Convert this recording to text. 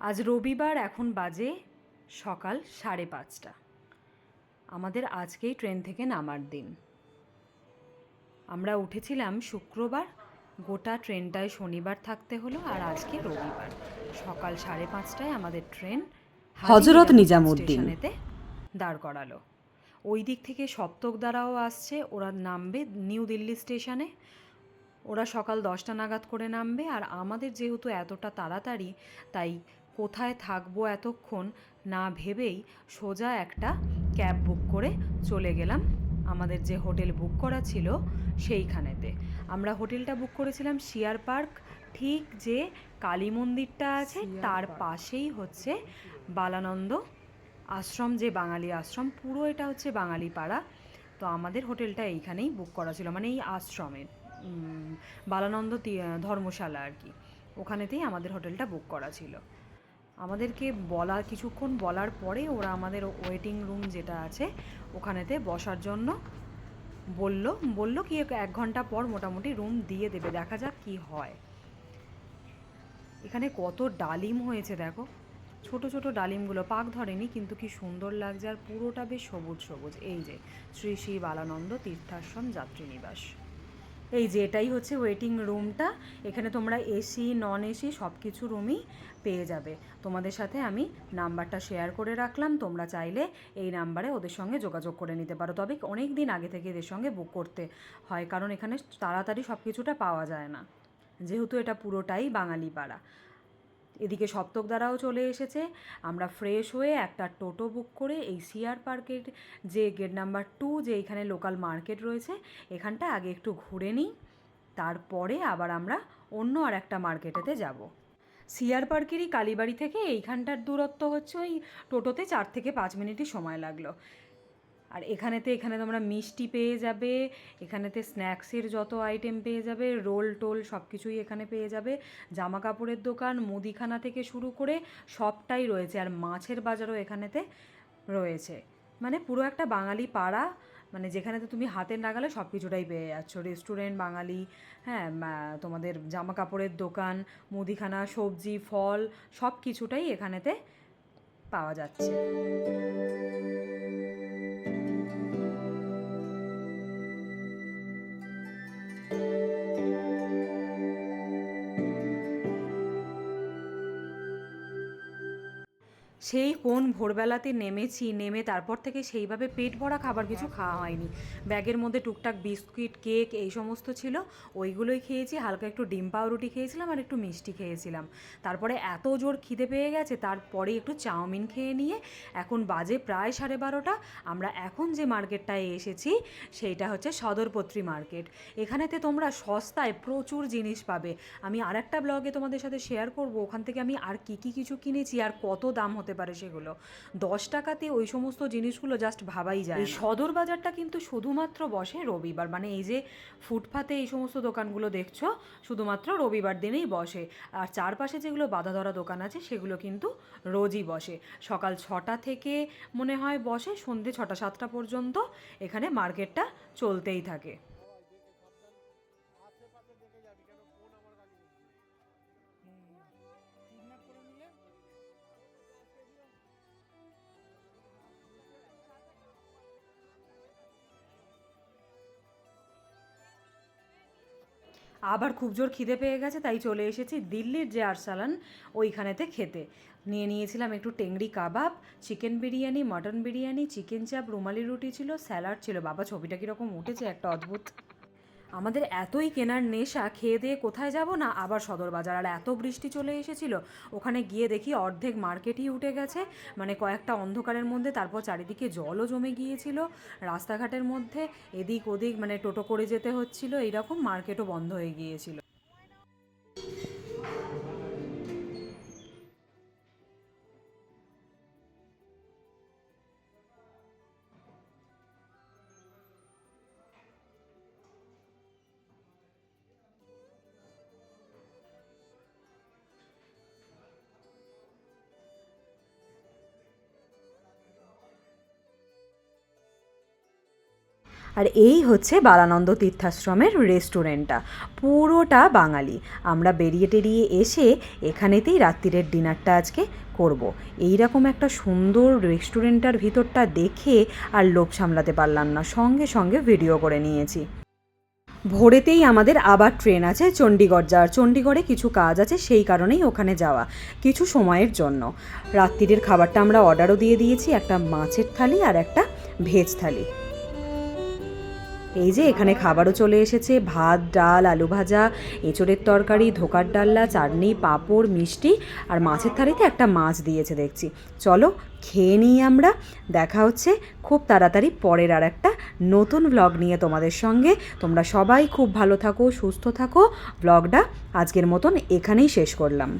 আজ রবিবার এখন বাজে সকাল সাড়ে পাঁচটা। আমাদের আজকেই ট্রেন থেকে নামার দিন। আমরা উঠেছিলাম শুক্রবার গোটা ট্রেনটায় শনিবার থাকতে হলো আর আজকে রবিবার। সকাল সাড়ে পাঁচটায় আমাদের ট্রেন হজরত নিজামুদ্দিন। দাঁড় করালো। ওই দিক থেকে সপ্তক দ্বারাও আসছে ওরা নামবে নিউ দিল্লি স্টেশনে। ওরা সকাল দশটা নাগাদ করে নামবে আর আমাদের যেহেতু এতটা তাড়াতাড়ি তাই কোথায় থাকব এতক্ষণ না ভেবেই সোজা একটা ক্যাব বুক করে চলে গেলাম। আমাদের যে হোটেল বুক করা ছিল সেইখানেতে। আমরা হোটেলটা বুক করেছিলাম শিয়ার পার্ক ঠিক যে কালী মন্দিরটা আছে তার পাশেই হচ্ছে বালানন্দ আশ্রম যে বাঙালি আশ্রম পুরো এটা হচ্ছে বাঙালি পাড়া তো আমাদের হোটেলটা এইখানেই বুক করা ছিল মানে এই আশ্রমে উম, বালানন্দ ধর্মশালা আর কি। ওখানেতেই আমাদের হোটেলটা বুক করা ছিল। আমাদেরকে বলা কিছুক্ষণ বলার পরে ওরা আমাদের ওয়েটিং রুম যেটা আছে ওখানেতে বসার জন্য বলল বলল কি এক ঘণ্টা পর মোটামুটি রুম দিয়ে দেবে দেখা যাক কি হয়। এখানে কত ডালিম হয়েছে দেখো। ছোট ছোট ডালিমগুলো পাক ধরেনি, কিন্তু কি সুন্দর লাগছে আর পুরোটা বেশ সবুজ সবুজ। এই যে, শ্রী শ্রী বালানন্দ তীর্থাশ্রম যাত্রী নিবাস। এই যে, এটাই হচ্ছে ওয়েটিং রুমটা এখানে তোমরা এসি নন এসি সব কিছু রুমই পেয়ে যাবে। তোমাদের সাথে আমি নাম্বারটা শেয়ার করে রাখলাম। তোমরা চাইলে এই নাম্বারে ওদের সঙ্গে যোগাযোগ করে নিতে পারো। তবে অনেক দিন আগে থেকে এদের সঙ্গে বুক করতে হয়, কারণ এখানে তাড়াতাড়ি সব কিছুটা পাওয়া যায় না। যেহেতু এটা পুরোটাই বাঙালি পাড়া এদিকে সপ্তক দ্বারাও চলে এসেছে। আমরা ফ্রেশ হয়ে একটা টোটো বুক করে এই সিআর পার্কের যে গেট নাম্বার টু যে এখানে লোকাল মার্কেট রয়েছে, এখানটা আগে একটু ঘুরে নিই। তারপরে আবার আমরা অন্য আর একটা মার্কেটেতে যাব। সিআর পার্কেরই কালীবাড়ি থেকে এইখানটার দূরত্ব হচ্ছে ওই টোটোতে চার থেকে পাঁচ মিনিটই সময় লাগল। আর এখানেতে, এখানে তোমরা মিষ্টি পেয়ে যাবে, এখানেতে স্ন্যাক্সের যত আইটেম পেয়ে যাবে, রোল টোল সব কিছুই এখানে পেয়ে যাবে। জামা কাপড়ের দোকান, মুদিখানা থেকে শুরু করে সবটাই রয়েছে আর মাছের বাজারও এখানেতে রয়েছে। মানে পুরো একটা বাঙালি পাড়া মানে যেখানেতে তুমি হাতে নাগালে সব কিছুটাই পেয়ে যাচ্ছ। রেস্টুরেন্ট, বাঙালি হ্যাঁ তোমাদের জামা কাপড়ের দোকান, মুদিখানা, সবজি, ফল সব কিছুটাই এখানেতে পাওয়া যাচ্ছে। সেই কোন ভোরবেলাতে নেমেছি, নেমে তারপর থেকে সেইভাবে পেট ভরা খাবার কিছু খাওয়া হয়নি। ব্যাগের মধ্যে টুকটাক বিস্কুট, কেক এই সমস্ত ছিল, ওইগুলোই খেয়েছি, হালকা একটু ডিম পাউরুটি খেয়েছিলাম আর একটু মিষ্টি খেয়েছিলাম। তারপরে এত জোর খিদে পেয়ে গেছে, তারপরে একটু চাউমিন খেয়ে নিয়ে এখন বাজে প্রায় সাড়ে বারোটা, আমরা এখন যে মার্কেটটায় এসেছি, সেইটা হচ্ছে সদরপত্রী মার্কেট। এখানেতে তোমরা সস্তায় প্রচুর জিনিস পাবে। আমি আর একটা ব্লগে তোমাদের সাথে শেয়ার করব, ওখান থেকে আমি আর কী কী কিছু কিনেছি আর কত দাম হতে পারে সেগুলো। দশ টাকাতে ওই সমস্ত জিনিসগুলো জাস্ট ভাবাই যায় এই সদর বাজারটা কিন্তু শুধুমাত্র বসে রবিবার মানে এই যে ফুটপাতে এই সমস্ত দোকানগুলো দেখছ শুধুমাত্র রবিবার দিনেই বসে। আর চারপাশে যেগুলো বাধা ধরা দোকান আছে সেগুলো কিন্তু রোজই বসে। সকাল ছটা থেকে মনে হয় বসে সন্ধে ছটা সাতটা পর্যন্ত এখানে মার্কেটটা চলতেই থাকে। আবার খুব জোর খিদে পেয়ে গেছে, তাই চলে এসেছি দিল্লির যে আরসালান ওইখানেতে খেতে। নিয়ে নিয়েছিলাম একটু tangri kabab, chicken biryani, mutton biryani, chicken chaap, rumali roti ছিল, স্যালাড ছিল। বাবা, ছবিটা কীরকম উঠেছে, একটা অদ্ভুত। আমাদের এতই কেনার নেশা, খেয়ে দিয়ে কোথায় যাব না? আবার সদর বাজার আর এত বৃষ্টি চলে এসেছিল। ওখানে গিয়ে দেখি অর্ধেক মার্কেটই উঠে গেছে। মানে কয়েকটা অন্ধকারের মধ্যে তারপর চারিদিকে জলও জমে গিয়েছিল। রাস্তাঘাটের মধ্যে এদিক ওদিক মানে টোটো করে যেতে হচ্ছিল। এইরকম মার্কেটও বন্ধ হয়ে গিয়েছিল। আর এই হচ্ছে বালানন্দ তীর্থাশ্রমের রেস্টুরেন্টটা। পুরোটা বাঙালি। আমরা বেরিয়ে টেরিয়ে এসে এখানেতেই রাত্রিরের ডিনারটা আজকে করব। এই রকম একটা সুন্দর রেস্টুরেন্টটার ভিতরটা দেখে আর লোভ সামলাতে পারলাম না। সঙ্গে সঙ্গে ভিডিও করে নিয়েছি। ভোরেতেই আমাদের আবার ট্রেন আছে চণ্ডীগড় যাওয়ার। চণ্ডীগড়ে কিছু কাজ আছে, সেই কারণেই ওখানে যাওয়া। কিছু সময়ের জন্য। রাত্রিরের খাবারটা আমরা অর্ডারও দিয়ে দিয়েছি, একটা মাছের থালি আর একটা ভেজ থালি। এই যে এখানে খাবারও চলে এসেছে, ভাত, ডাল, আলু ভাজা, এঁচড়ের তরকারি, ধোকার ডাল্লা, চাটনি, পাঁপড়, মিষ্টি আর মাছের থালিতে একটা মাছ দিয়েছে দেখছি। চলো খেয়ে নিই আমরা, দেখা হচ্ছে খুব তাড়াতাড়ি পরের আর একটা নতুন ব্লগ নিয়ে তোমাদের সঙ্গে। তোমরা সবাই খুব ভালো থাকো, সুস্থ থাকো ব্লগটা আজকের মতন এখানেই শেষ করলাম।